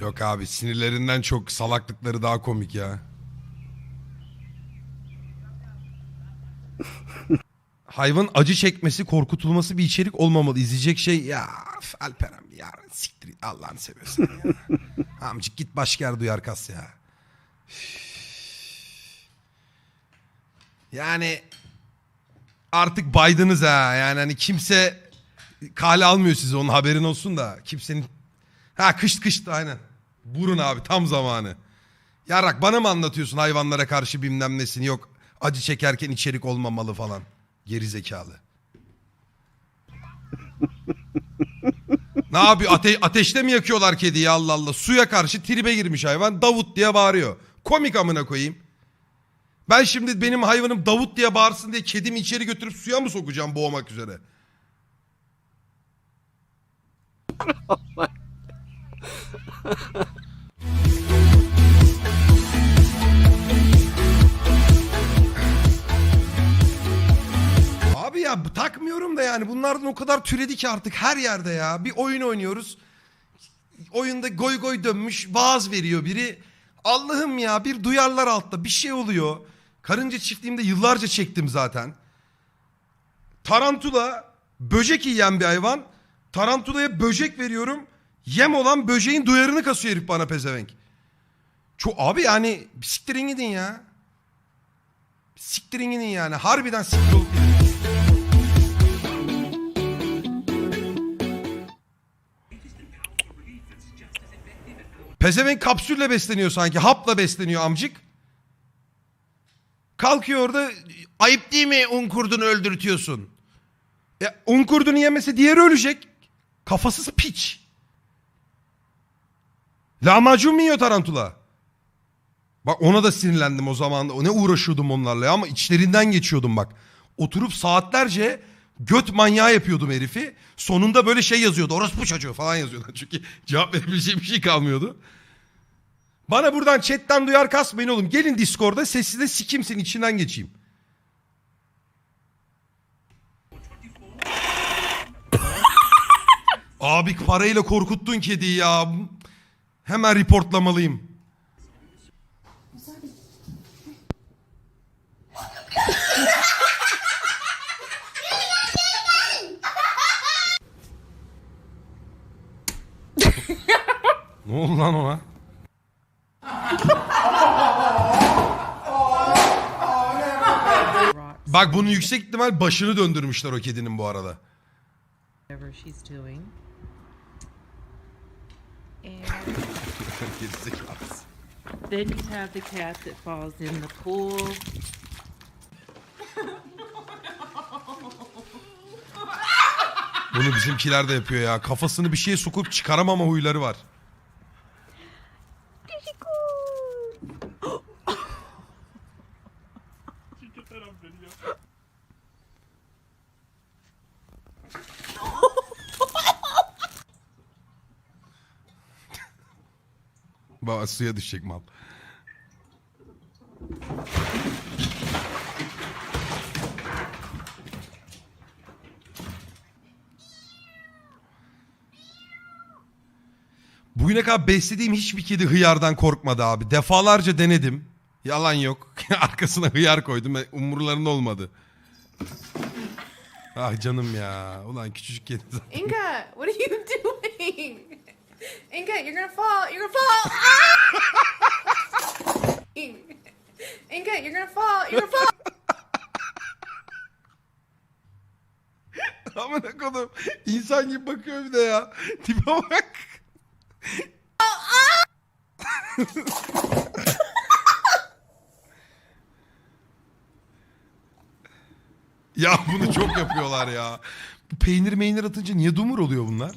Yok abi sinirlerinden çok salaklıkları daha komik ya. Hayvan acı çekmesi, korkutulması bir içerik olmamalı. İzleyecek şey ya üf, Alperen ya siktir git, Allah'ını seviyorsun ya. Amcık git başka yer duyar kas ya. Yani artık baydınız ha. Yani hani kimse kale almıyor sizi onun haberin olsun da. Kimsenin Ha kış kıştı aynen. Burun abi tam zamanı. Yarak bana mı anlatıyorsun hayvanlara karşı bilmem nesini yok. Acı çekerken içerik olmamalı falan. Geri zekalı. ne yapıyor? Ate ateşte mi yakıyorlar kediyi Allah Allah. Suya karşı tribe girmiş hayvan. Davut diye bağırıyor. Komik amına koyayım. Ben şimdi benim hayvanım Davut diye bağırsın diye kedimi içeri götürüp suya mı sokacağım boğmak üzere? Abi ya takmıyorum da yani bunlardan o kadar türedi ki artık her yerde ya. Bir oyun oynuyoruz. Oyunda goy goy dönmüş vaaz veriyor biri. Allah'ım ya bir duyarlar altta bir şey oluyor. Karınca çiftliğimde yıllarca çektim zaten. Tarantula böcek yiyen bir hayvan. Tarantulaya böcek veriyorum. Yem olan böceğin duyarını kasıyor herif bana pezevenk. Çok abi yani siktirin gidin ya. Siktirin gidin yani. Harbiden siktir olup gidin. Pezevenk kapsülle besleniyor sanki. Hapla besleniyor amcık. Kalkıyor orada ayıp değil mi un öldürtüyorsun? Ya, un kurdunu yemese diğeri ölecek. Kafasız piç. Lahmacun mu yiyor tarantula? Bak ona da sinirlendim o zaman. da. Ne uğraşıyordum onlarla ya ama içlerinden geçiyordum bak. Oturup saatlerce göt manyağı yapıyordum herifi. Sonunda böyle şey yazıyordu. Orospu çocuğu falan yazıyordu. Çünkü cevap verebileceğim bir şey kalmıyordu. Bana buradan chatten duyar kasmayın oğlum. Gelin Discord'a sessizde sikimsin içinden geçeyim. Abi parayla korkuttun kediyi ya. Hemen reportlamalıyım. Lan ona? Bak bunun yüksek ihtimal başını döndürmüşler o kedinin bu arada. Gerizekalısı. then you have the cat that falls in the pool. Bunu bizimkiler de yapıyor ya. Kafasını bir şeye sokup çıkaramama huyları var. Baba suya düşecek mal. Bugüne kadar beslediğim hiçbir kedi hıyardan korkmadı abi. Defalarca denedim. Yalan yok. Arkasına hıyar koydum. Umurlarında olmadı. Ah canım ya. Ulan küçücük kedi. Inga, what are you doing? Inga, you're gonna fall. You're gonna fall. Ah! Inga, you're gonna fall. You're gonna fall. Amına kodum. İnsan gibi bakıyor bir de ya. Tipe bak. ya bunu çok yapıyorlar ya. Bu peynir meynir atınca niye dumur oluyor bunlar?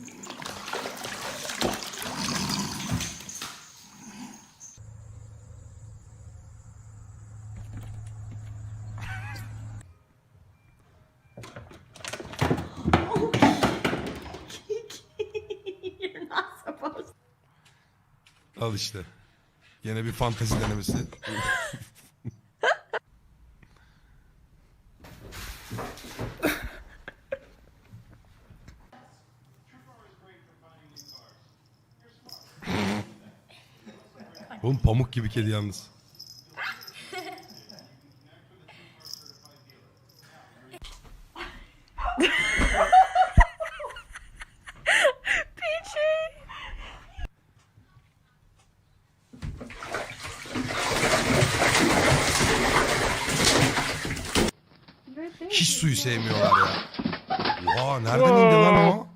Al işte. Yine bir fantezi denemesi. Oğlum pamuk gibi kedi yalnız. Sevmiyorlar ya. Oha nereden indi lan o?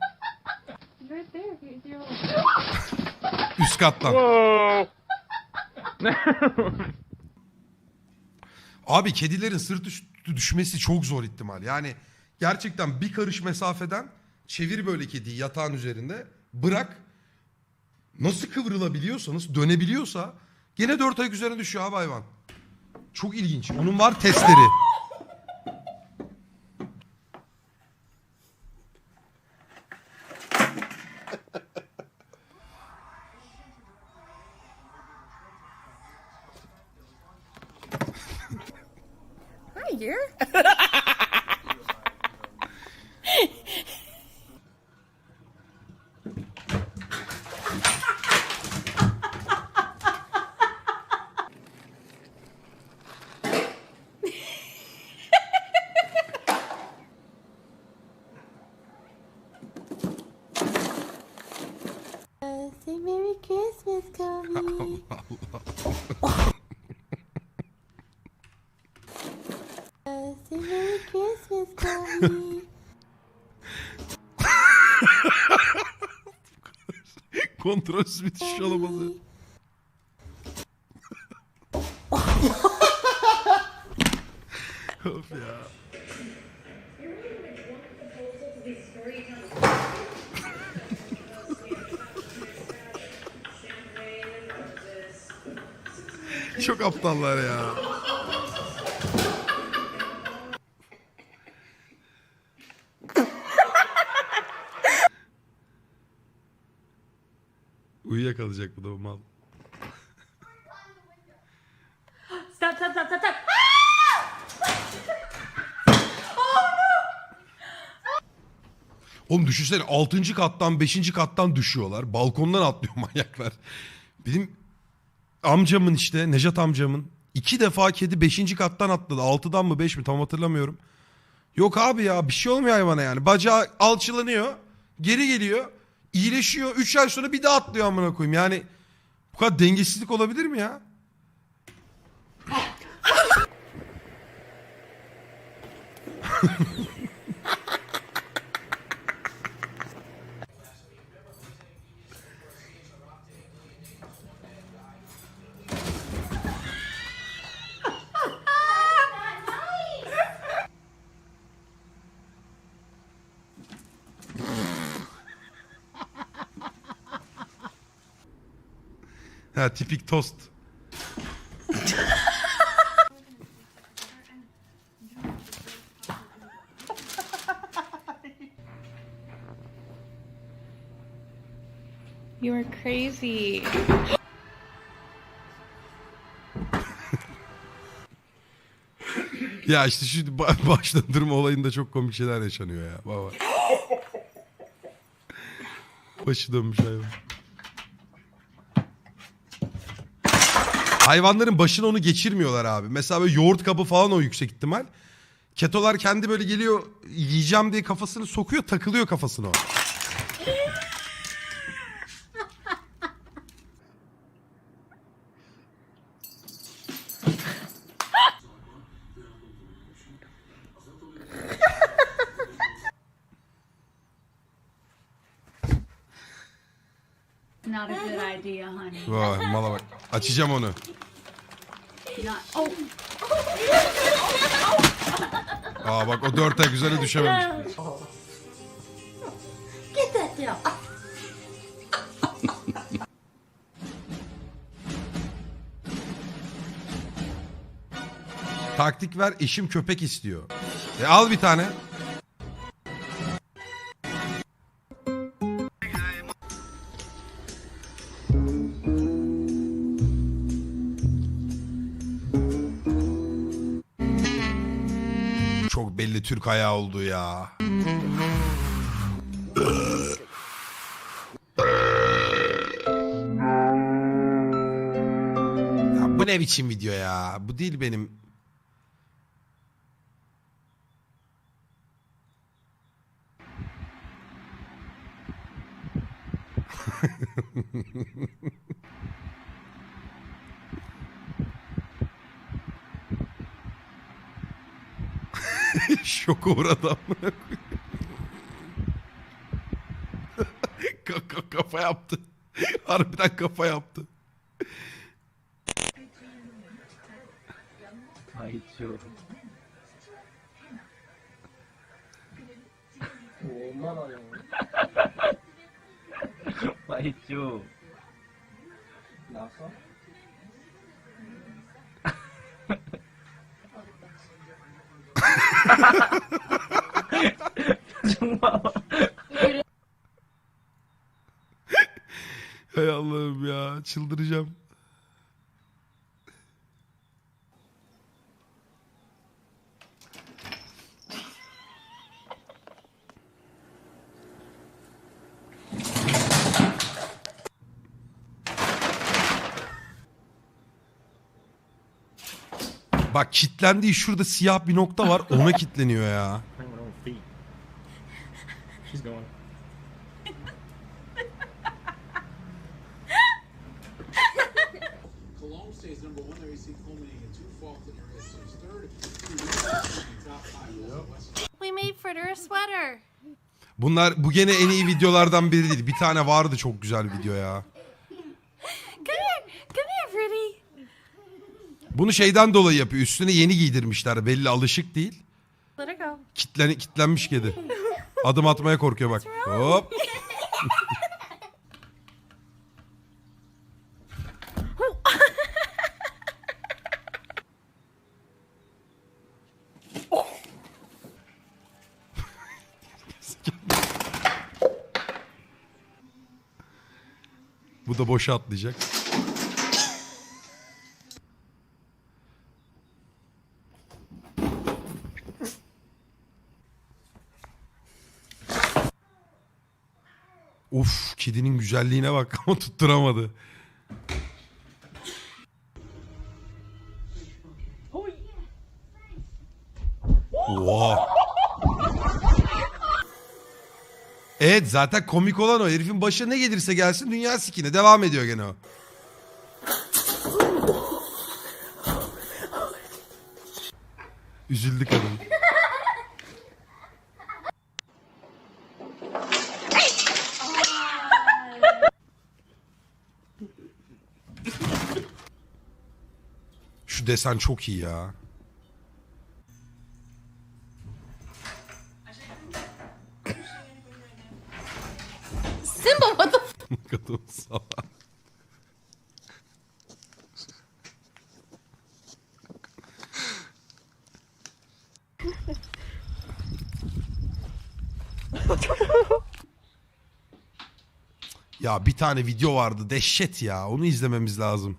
Üst kattan. Abi kedilerin sırt üstü düşmesi çok zor ihtimal. Yani gerçekten bir karış mesafeden çevir böyle kediyi yatağın üzerinde bırak. Nasıl kıvrılabiliyorsanız dönebiliyorsa gene dört ayak üzerine düşüyor abi hayvan. Çok ilginç. Onun var testleri. Kontrolsüz bir düşüş olamazı. of ya. Çok aptallar ya. Uyuyakalacak bu da bu mal. Stop, stop, stop, stop, stop. Oğlum düşünsene 6. kattan 5. kattan düşüyorlar. Balkondan atlıyor manyaklar. Benim amcamın işte Nejat amcamın iki defa kedi 5. kattan atladı. 6'dan mı 5 mi tam hatırlamıyorum. Yok abi ya bir şey olmuyor hayvana yani. Bacağı alçılanıyor. Geri geliyor. İyileşiyor. 3 ay sonra bir daha atlıyor amına koyayım. Yani bu kadar dengesizlik olabilir mi ya? Ha tipik tost. You are crazy. Ya işte şu ba- başlandırma olayında çok komik şeyler yaşanıyor ya. Baba. Başı dönmüş hayvan. Hayvanların başına onu geçirmiyorlar abi. Mesela böyle yoğurt kabı falan o yüksek ihtimal. Ketolar kendi böyle geliyor yiyeceğim diye kafasını sokuyor takılıyor kafasına o. Vay mala bak. Açacağım onu. Aa bak o dört ayak üzerine düşememiş. Get that down. Taktik ver eşim köpek istiyor. E al bir tane. Belli Türk ayağı oldu ya. ne biçim video ya? Bu değil benim. Şoka uğradı amına koyayım. Ka- ka- kafa yaptı. Harbiden kafa yaptı. 아이쭈. 얼마나요? 아이쭈. 나서? Hay Allah'ım ya çıldıracağım. Bak kitlendiği şurada siyah bir nokta var ona kitleniyor ya. We made Fritter a sweater. Bunlar bu gene en iyi videolardan biri değil. Bir tane vardı çok güzel video ya. Bunu şeyden dolayı yapıyor. Üstüne yeni giydirmişler. Belli alışık değil. Kitlen, kitlenmiş kedi. Adım atmaya korkuyor bak. Hop. Bu da boşa atlayacak. Kedinin güzelliğine bak ama tutturamadı. Oha. Evet zaten komik olan o. Herifin başına ne gelirse gelsin dünya sikine. Devam ediyor gene o. Üzüldü kadın. Şu desen çok iyi ya. Simba, f- Kadın salak. ya bir tane video vardı dehşet ya onu izlememiz lazım.